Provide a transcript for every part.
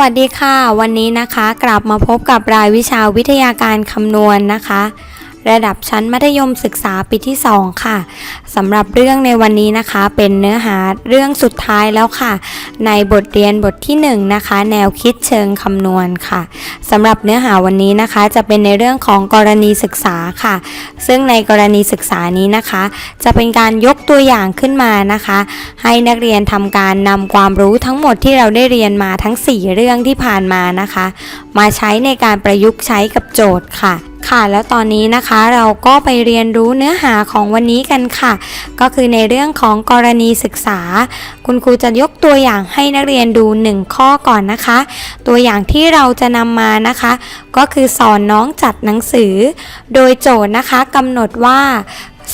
วัสดีค่ะ วันนี้นะคะ กลับมาพบกับรายวิชาวิทยาการคำนวณนะคะ ระดับชั้นมัธยมศึกษาปีที่ 2 ค่ะสำหรับเรื่องในวันนี้นะคะ เป็นเนื้อหาเรื่องสุดท้ายแล้วค่ะ ในบทเรียนบทที่1นะคะ แนวคิดเชิงคำนวณค่ะสำหรับเนื้อหาวันนี้นะคะ จะเป็นในเรื่องของกรณีศึกษาค่ะ ซึ่งในกรณีศึกษานี้นะคะ จะเป็นการยกตัวอย่างขึ้นมานะคะ ให้นักเรียนทำการนำความรู้ทั้งหมดที่เราได้เรียนมาทั้ง 4 เรื่องที่ผ่านมานะคะ มาใช้ในการประยุกต์ใช้กับโจทย์ค่ะ ค่ะ แล้วตอนนี้นะคะเราก็ไปเรียนรู้เนื้อหาของวันนี้กันค่ะ ก็คือในเรื่องของกรณีศึกษา คุณครูจะยกตัวอย่างให้นักเรียนดู 1 ข้อก่อนนะคะ ตัวอย่างที่เราจะนำมานะคะ ก็คือสอนน้องจัดหนังสือ โดยโจทย์นะคะกำหนดว่า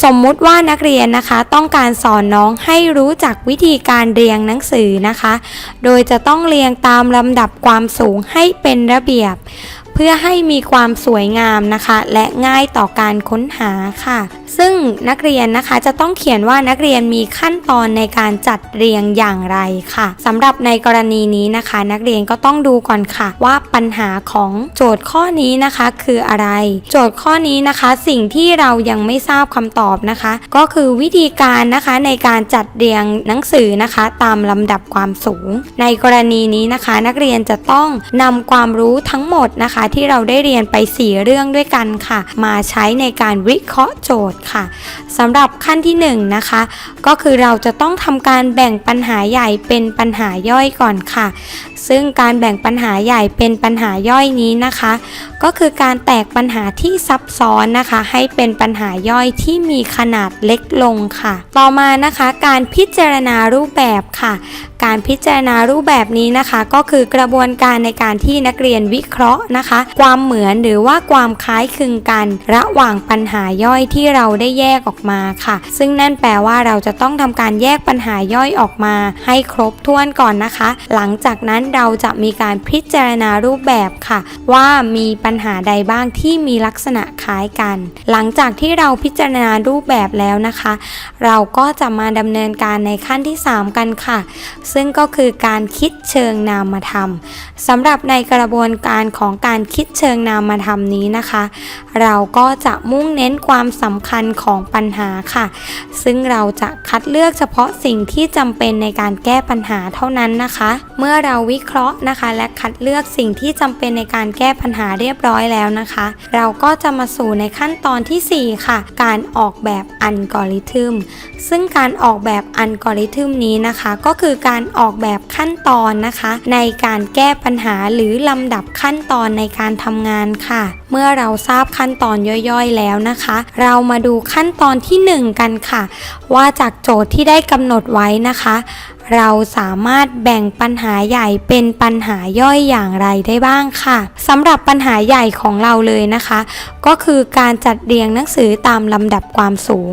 สมมุติว่านักเรียนนะคะต้องการสอนน้องให้รู้จักวิธีการเรียงหนังสือนะคะ โดยจะต้องเรียงตามลำดับความสูงให้เป็นระเบียบ พื่อให้มีความสวยงามนะคะ และง่ายต่อการค้นหาค่ะ ซึ่งนักเรียนนะคะจะต้องเขียนว่านักเรียนมีขั้นตอนในการจัดเรียงอย่างไรค่ะสำหรับในกรณีนี้นะคะ นักเรียนก็ต้องดูก่อนค่ะ ว่าปัญหาของโจทย์ข้อนี้นะคะคืออะไร โจทย์ข้อนี้นะคะ สิ่งที่เรายังไม่ทราบคำตอบนะคะ ก็คือวิธีการนะคะในการจัดเรียงหนังสือนะคะ ตามลำดับความสูง ในกรณีนี้นะคะ นักเรียนจะต้องนำความรู้ทั้งหมดนะคะ ที่เราได้เรียนไป 4 เรื่องด้วยกันค่ะ มาใช้ในการวิเคราะห์โจทย์ค่ะสำหรับขั้นที่1นงนะคะ ก็คือเราจะต้องทำการแบ่งปัญหาใหญ่เป็นปัญหาย่อยก่อนค่ะ ซึ่งการแบ่งปัญหาใหญ่เป็นปัญหาย่อยนี้นะคะ ก็คือการแตกปัญหาที่ซับซ้อนนะคะ ให้เป็นปัญหาย่อยที่มีขนาดเล็กลงค่ะ ต่อมานะคะ การพิจารณารูปแบบค่ะ การพิจารณารูปแบบนี้นะคะ ก็คือกระบวนการในการที่นักเรียนวิเคราะห์นะคะ ความเหมือนหรือว่าความคล้ายคลึงกัน ระหว่างปัญหาย่อยที่เราได้แยกออกมาค่ะ ซึ่งนั่นแปลว่าเราจะต้องทำการแยกปัญหาย่อยออกมา ให้ครบถ้วนก่อนนะคะ หลังจากนั้นเราจะมีการพิจารณารูปแบบค่ะ ว่ามีปัญหาใดบ้างที่มีลักษณะคล้ายกัน หลังจากที่เราพิจารณารูปแบบแล้วนะคะ เราก็จะมาดำเนินการในขั้นที่ 3 กันค่ะซึ่งก็คือการคิดเชิงนามธรรมสำหรับในกระบวนการของการคิดเชิงนามธรรมนี้นะคะ เราก็จะมุ่งเน้นความสำคัญของปัญหาค่ะ ซึ่งเราจะคัดเลือกเฉพาะสิ่งที่จำเป็นในการแก้ปัญหาเท่านั้นนะคะ เมื่อเราวิเคราะห์นะคะ และคัดเลือกสิ่งที่จำเป็นในการแก้ปัญหาเรียบร้อยแล้วนะคะ เราก็จะมาสู่ในขั้นตอนทีสี่4 ค่ะ การออกแบบอัลกอริทึมซึ่งการออกแบบอัลกอริทึมนี้นะคะ ก็คือการออกแบบขั้นตอนนะคะ ในการแก้ปัญหาหรือลำดับขั้นตอนในการทำงานค่ะ เมื่อเราทราบขั้นตอนย่อยๆแล้วนะคะ เรามาดูขั้นตอนที่ 1 กันค่ะ ว่าจากโจทย์ที่ได้กำหนดไว้นะคะเราสามารถแบ่งปัญหาใหญ่เป็นปัญหาย่อยอย่างไรได้บ้างค่ะสำหรับปัญหาใหญ่ของเราเลยนะคะ ก็คือการจัดเรียงหนังสือตามลำดับความสูง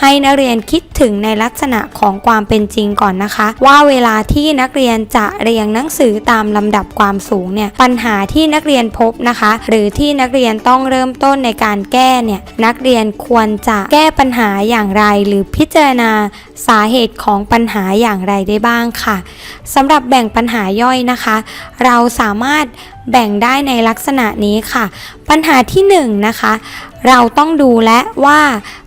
ให้นักเรียนคิดถึงในลักษณะของความเป็นจริงก่อนนะคะ ว่าเวลาที่นักเรียนจะเรียงหนังสือตามลำดับความสูงเนี่ยปัญหาที่นักเรียนพบนะคะ หรือที่นักเรียนต้องเริ่มต้นในการแก้เนี่ยนักเรียนควรจะแก้ปัญหาอย่างไร หรือพิจารณาสาเหตุของปัญหาอย่างไรได้บ้างค่ะสำหรับแบ่งปัญหาย่อยนะคะ เราสามารถแบ่งได้ในลักษณะนี้ค่ะ ปัญหาที่1นนะคะ เราต้องดูและว่า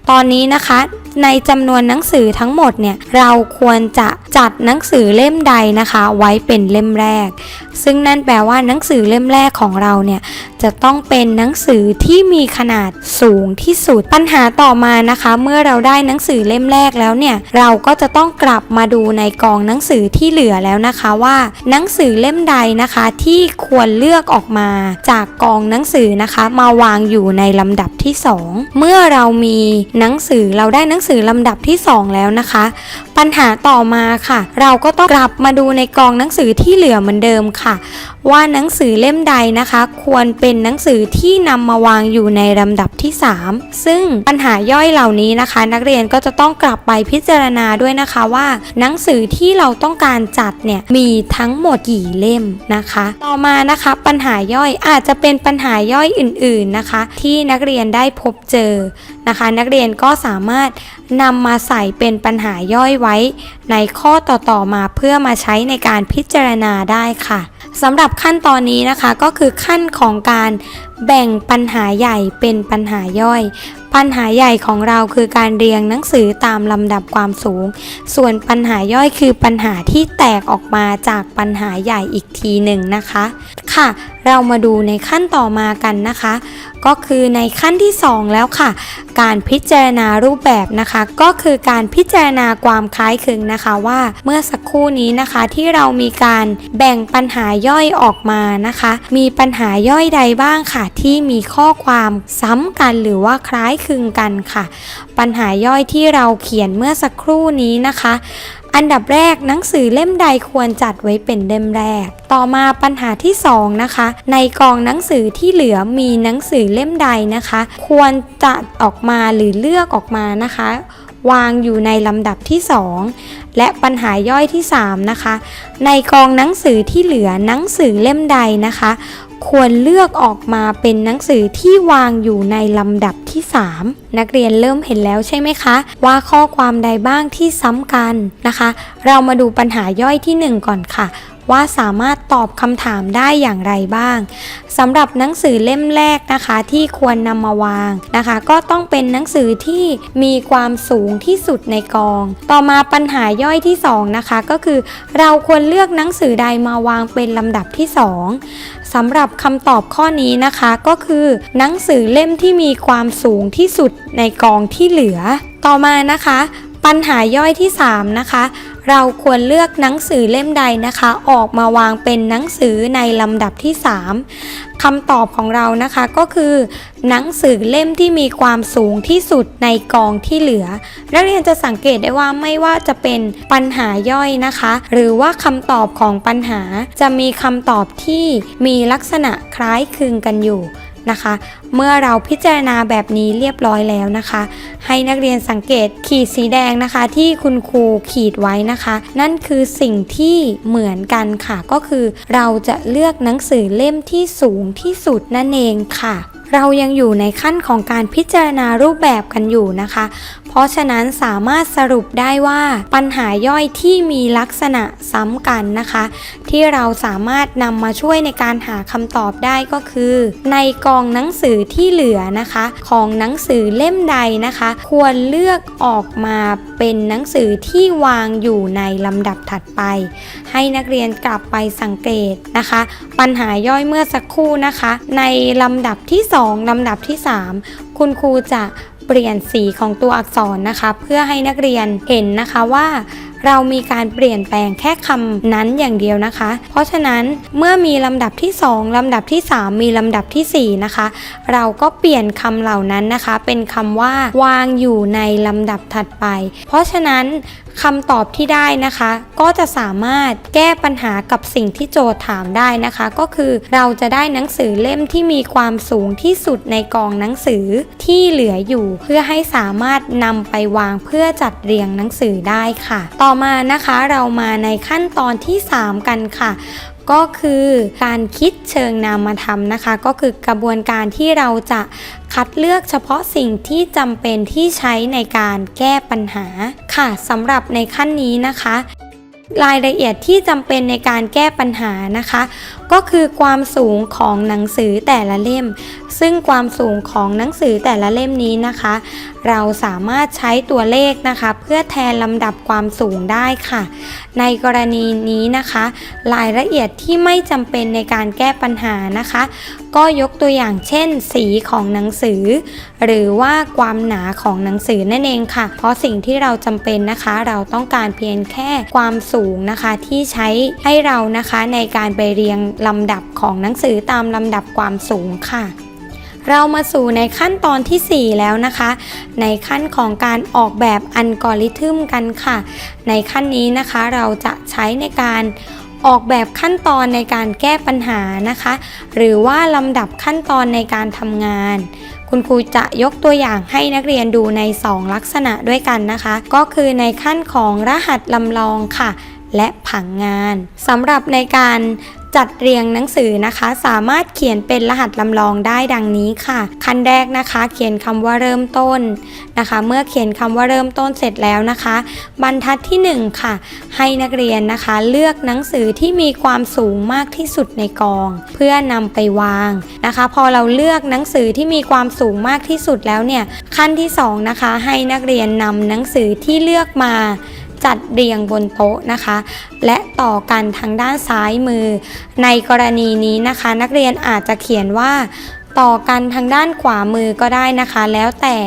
ตอนนี้นะคะในจำนวนหนังสือทั้งหมดเนี่ยเราควรจะจัดหนังสือเล่มใดนะคะ ไว้เป็นเล่มแรก ซึ่งนั่นแปลว่าหนังสือเล่มแรกของเราเนี่ยจะต้องเป็นหนังสือที่มีขนาดสูงที่สุดปัญหาต่อมานะคะ เมื่อเราได้หนังสือเล่มแรกแล้วเนี่ยเราก็จะต้องกลับมาดูในกองหนังสือที่เหลือแล้วนะคะว่า หนังสือเล่มใดนะคะที่ควรเลือกออกมาจากกองหนังสือนะคะ มาวางอยู่ในลำดับที่ 2 เมื่อเรามีหนังสือเราได้หนังงสือลำดับที่ 2 แล้วนะคะ ปัญหาต่อมาค่ะ เราก็ต้องกลับมาดูในกองหนังสือที่เหลือเหมือนเดิมค่ะ ว่าหนังสือเล่มใดนะคะ ควรเป็นหนังสือที่นำมาวางอยู่ในลำดับที่ 3 ซึ่งปัญหาย่อยเหล่านี้นะคะ นักเรียนก็จะต้องกลับไปพิจารณาด้วยนะคะว่า หนังสือที่เราต้องการจัดเนี่ยมีทั้งหมดกี่เล่มนะคะ ต่อมานะคะปัญหาย่อยอาจจะเป็นปัญหาย่อยอื่น ๆนะคะ ที่นักเรียนได้พบเจอนะคะ นักเรียนก็สามารถนำมาใส่เป็นปัญหาย่อยไว้ ในข้อต่อๆมาเพื่อมาใช้ในการพิจารณาได้ค่ะสำหรับขั้นตอนนี้นะคะก็คือขั้นของการแบ่งปัญหาใหญ่เป็นปัญหาย่อย ปัญหาใหญ่ของเราคือการเรียงหนังสือตามลำดับความสูง ส่วนปัญหาย่อยคือปัญหาที่แตกออกมาจากปัญหาใหญ่อีกทีหนึ่งนะคะ ค่ะเรามาดูในขั้นต่อมากันนะคะ ก็คือในขั้นที่ 2 แล้วค่ะ การพิจารณารูปแบบนะคะ ก็คือการพิจารณาความคล้ายคลึงนะคะว่าเมื่อสักครู่นี้นะคะที่เรามีการแบ่งปัญหาย่อยออกมานะคะ มีปัญหาย่อยใดบ้างค่ะ ที่มีข้อความซ้ำกันหรือว่าคล้ายคลึงกันค่ะ ปัญหาย่อยที่เราเขียนเมื่อสักครู่นี้นะคะ อันดับแรกหนังสือเล่มใดควรจัดไว้เป็นเล่มแรก ต่อมาปัญหาที่ 2 นะคะ ในกองหนังสือที่เหลือมีหนังสือเล่มใดนะคะ ควรจัดออกมาหรือเลือกออกมานะคะ วางอยู่ในลำดับที่ 2 และปัญหาย่อยที่ 3 นะคะ ในกองหนังสือที่เหลือหนังสือเล่มใดนะคะ ควรเลือกออกมาเป็นหนังสือที่วางอยู่ในลำดับที่ 3 นักเรียนเริ่มเห็นแล้วใช่ไหมคะ ว่าข้อความใดบ้างที่ซ้ำกันนะคะ เรามาดูปัญหาย่อยที่ 1 ก่อนค่ะ ว่าสามารถตอบคำถามได้อย่างไรบ้างสำหรับหนังสือเล่มแรกนะคะที่ควรนำมาวางนะคะ ก็ต้องเป็นหนังสือที่มีความสูงที่สุดในกอง ต่อมาปัญหาย่อยที่สองนะคะก็คือเราควรเลือกหนังสือใดมาวางเป็นลำดับที่สองสำหรับคำตอบข้อนี้นะคะก็คือหนังสือเล่มที่มีความสูงที่สุดในกองที่เหลือ ต่อมานะคะ ปัญหาย่อยที่ 3 นะคะ เราควรเลือกหนังสือเล่มใดนะคะ ออกมาวางเป็นหนังสือในลำดับที่ 3คำตอบของเรานะคะก็คือ หนังสือเล่มที่มีความสูงที่สุดในกองที่เหลือ นักเรียนจะสังเกตได้ว่าไม่ว่าจะเป็นปัญหาย่อยนะคะ หรือว่าคำตอบของปัญหาจะมีคำตอบที่มีลักษณะคล้ายคลึงกันอยู่ นะคะ เมื่อเราพิจารณาแบบนี้เรียบร้อยแล้วนะคะ ให้นักเรียนสังเกตขีดสีแดงนะคะที่คุณครูขีดไว้นะคะ นั่นคือสิ่งที่เหมือนกันค่ะ ก็คือเราจะเลือกหนังสือเล่มที่สูงที่สุดนั่นเองค่ะเรายังอยู่ในขั้นของการพิจารณารูปแบบกันอยู่นะคะ เพราะฉะนั้นสามารถสรุปได้ว่าปัญหาย่อยที่มีลักษณะซ้ำกันนะคะ ที่เราสามารถนำมาช่วยในการหาคำตอบได้ก็คือ ในกองหนังสือที่เหลือนะคะ ของหนังสือเล่มใดนะคะ ควรเลือกออกมาเป็นหนังสือที่วางอยู่ในลำดับถัดไป ให้นักเรียนกลับไปสังเกตนะคะ ปัญหาย่อยเมื่อสักครู่นะคะ ในลำดับที่ 2 ลำดับที่ 3 คุณครูจะ เปลี่ยนสีของตัวอักษรนะคะ เพื่อให้นักเรียนเห็นนะคะว่า เรามีการเปลี่ยนแปลงแค่คำนั้นอย่างเดียวนะคะ เพราะฉะนั้นเมื่อมีลำดับที่ 2 ลำดับที่ 3 มีลำดับทีสี่ 4 นะคะ เราก็เปลี่ยนคำเหล่านั้นนะคะ เป็นคำว่าวางอยู่ในลำดับถัดไป เพราะฉะนั้นคำตอบที่ได้นะคะ ก็จะสามารถแก้ปัญหากับสิ่งที่โจทย์ถามได้นะคะ ก็คือเราจะได้หนังสือเล่มที่มีความสูงที่สุดในกองหนังสือที่เหลืออยู่ เพื่อให้สามารถนำไปวางเพื่อจัดเรียงหนังสือได้ค่ะ ต่อมานะคะเรามาในขั้นตอนที่ 3 กันค่ะก็คือการคิดเชิงนามธรรมนะคะ ก็คือกระบวนการที่เราจะคัดเลือกเฉพาะสิ่งที่จำเป็นที่ใช้ในการแก้ปัญหาค่ะสำหรับในขั้นนี้นะคะ รายละเอียดที่จำเป็นในการแก้ปัญหานะคะ ก็คือความสูงของหนังสือแต่ละเล่ม ซึ่งความสูงของหนังสือแต่ละเล่มนี้นะคะ เราสามารถใช้ตัวเลขนะคะ เพื่อแทนลำดับความสูงได้ค่ะ ในกรณีนี้นะคะ รายละเอียดที่ไม่จำเป็นในการแก้ปัญหานะคะ ก็ยกตัวอย่างเช่น สีของหนังสือ หรือว่าความหนาของหนังสือนั่นเองค่ะ เพราะสิ่งที่เราจำเป็นนะคะ เราต้องการเพียงแค่ความสูงนะคะที่ใช้ให้เรานะคะในการไปเรียงลำดับของหนังสือตามลำดับความสูงค่ะเรามาสู่ในขั้นตอนที่ 4 แล้วนะคะ ในขั้นของการออกแบบอัลกอริทึมกันค่ะ ในขั้นนี้นะคะเราจะใช้ในการ ออกแบบขั้นตอนในการแก้ปัญหานะคะ หรือว่าลำดับขั้นตอนในการทำงาน คุณครูจะยกตัวอย่างให้นักเรียนดูใน 2 ลักษณะด้วยกันนะคะ ก็คือในขั้นของรหัสลำลองค่ะ และผังงานสำหรับในการ จัดเรียงหนังสือนะคะ สามารถเขียนเป็นรหัสลำลองได้ดังนี้ค่ะ ขั้นแรกนะคะ เขียนคำว่าเริ่มต้นนะคะ เมื่อเขียนคำว่าเริ่มต้นเสร็จแล้วนะคะ บรรทัดที่หนึ่งค่ะ ให้นักเรียนนะคะ เลือกหนังสือที่มีความสูงมากที่สุดในกอง เพื่อนำไปวางนะคะ พอเราเลือกหนังสือที่มีความสูงมากที่สุดแล้วเนี่ยขั้นที่สองนะคะให้นักเรียนนำหนังสือที่เลือกมา จัดเรียงบนโต๊ะนะคะ และต่อกันทางด้านซ้ายมือ ในกรณีนี้นะคะ นักเรียนอาจจะเขียนว่า ต่อกันทางด้านขวามือก็ได้นะคะ แล้วแต่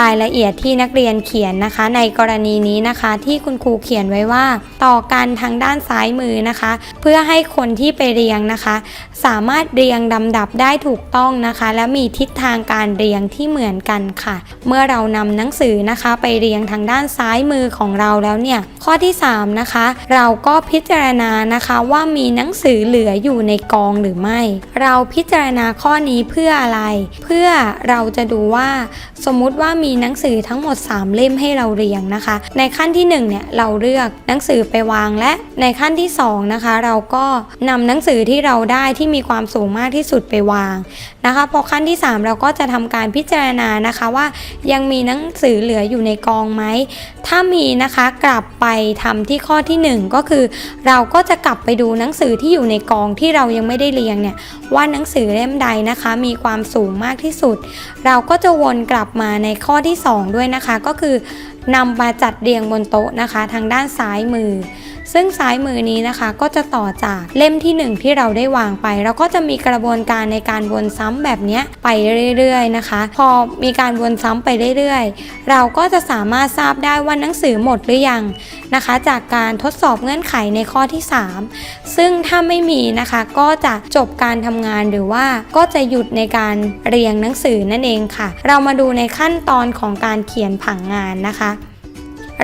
รายละเอียดที่นักเรียนเขียนนะคะ ในกรณีนี้นะคะที่คุณครูเขียนไว้ว่า ต่อกันทางด้านซ้ายมือนะคะ เพื่อให้คนที่ไปเรียงนะคะ สามารถเรียงลำดับได้ถูกต้องนะคะ และมีทิศทางการเรียงที่เหมือนกันค่ะ เมื่อเรานำหนังสือนะคะ ไปเรียงทางด้านซ้ายมือของเราแล้วเนี่ยข้อที่ 3 นะคะ เราก็พิจารณานะคะว่ามีหนังสือเหลืออยู่ในกองหรือไม่ เราพิจารณาข้อนี้เพื่อื่ออะไร เพื่อเราจะดูว่าสมมุติว่ามีหนังสือทั้งหมด 3 เล่มให้เราเรียงนะคะ ในขั้นที่1เนี่ยเราเลือกหนังสือไปวางและในขั้นที่2นะคะเราก็นำหนังสือที่เราได้ที่มีความสูงมากที่สุดไปวางนะคะพอขั้นที่ 3 เราก็จะทำการพิจารณานะคะว่ายังมีหนังสือเหลืออยู่ในกองไหมถ้ามีนะคะกลับไปทำที่ข้อที่ 1 ก็คือ เราก็จะกลับไปดูหนังสือที่อยู่ในกองที่เรายังไม่ได้เรียงเนี่ยว่าหนังสือเล่มใดนะคะมีความสูงมากที่สุด เราก็จะวนกลับมาในข้อที่ 2 ด้วยนะคะ ก็คือ นำมาจัดเรียงบนโต๊ะนะคะ ทางด้านซ้ายมือ ซึ่งซ้ายมือนี้นะคะก็จะต่อจากเล่มที่ 1 ที่เราได้วางไปเราก็จะมีกระบวนการในการวนซ้ำแบบนี้ไปเรื่อยๆนะคะ พอมีการวนซ้ำไปเรื่อยๆ เราก็จะสามารถทราบได้ว่าหนังสือหมดหรือยังนะคะ จากการทดสอบเงื่อนไขในข้อที่ 3 ซึ่งถ้าไม่มีนะคะก็จะจบการทำงานหรือว่าก็จะหยุดในการเรียงหนังสือนั่นเองค่ะ เรามาดูในขั้นตอนของการเขียนผังงานนะคะ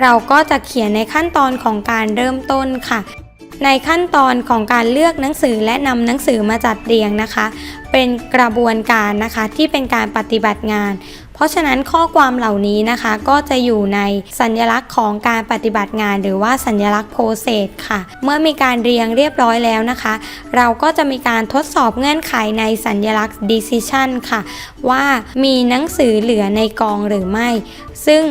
เราก็จะเขียนในขั้นตอนของการเริ่มต้นค่ะ ในขั้นตอนของการเลือกหนังสือและนำหนังสือมาจัดเรียงนะคะ เป็นกระบวนการนะคะที่เป็นการปฏิบัติงาน เพราะฉะนั้นข้อความเหล่านี้นะคะ ก็จะอยู่ในสัญลักษณ์ของการปฏิบัติงาน หรือว่าสัญลักษณ์โพเซสค่ะ เมื่อมีการเรียงเรียบร้อยแล้วนะคะ เราก็จะมีการทดสอบเงื่อนไขในสัญลักษณ์ decision ค่ะ ว่ามีหนังสือเหลือในกองหรือไม่ ซึ่ง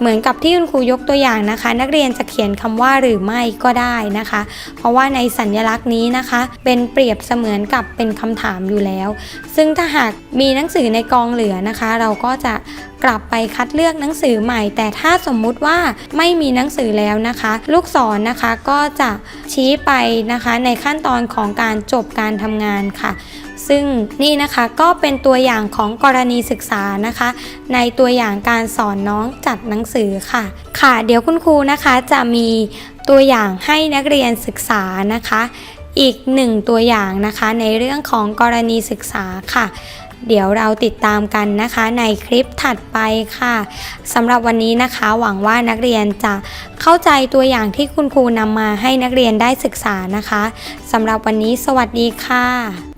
เหมือนกับที่คุณครูยกตัวอย่างนะคะ นักเรียนจะเขียนคำว่าหรือไม่ก็ได้นะคะ เพราะว่าในสัญลักษณ์นี้นะคะ เป็นเปรียบเสมือนกับเป็นคำถามอยู่แล้ว ซึ่งถ้าหากมีหนังสือในกองเหลือนะคะ เราก็จะกลับไปคัดเลือกหนังสือใหม่ แต่ถ้าสมมุติว่าไม่มีหนังสือแล้วนะคะ ลูกศรนนะคะก็จะชี้ไปนะคะในขั้นตอนของการจบการทำงานค่ะ ซึ่งนี่นะคะก็เป็นตัวอย่างของกรณีศึกษานะคะ ในตัวอย่างการสอนน้องจัดหนังสือค่ะ ค่ะ เดี๋ยวคุณครูนะคะจะมีตัวอย่างให้นักเรียนศึกษานะคะ อีกหนึ่งตัวอย่างนะคะ ในเรื่องของกรณีศึกษาค่ะ เดี๋ยวเราติดตามกันนะคะในคลิปถัดไปค่ะสำหรับวันนี้นะคะ หวังว่านักเรียนจะเข้าใจตัวอย่างที่คุณครูนำมาให้นักเรียนได้ศึกษานะคะสำหรับวันนี้สวัสดีค่ะ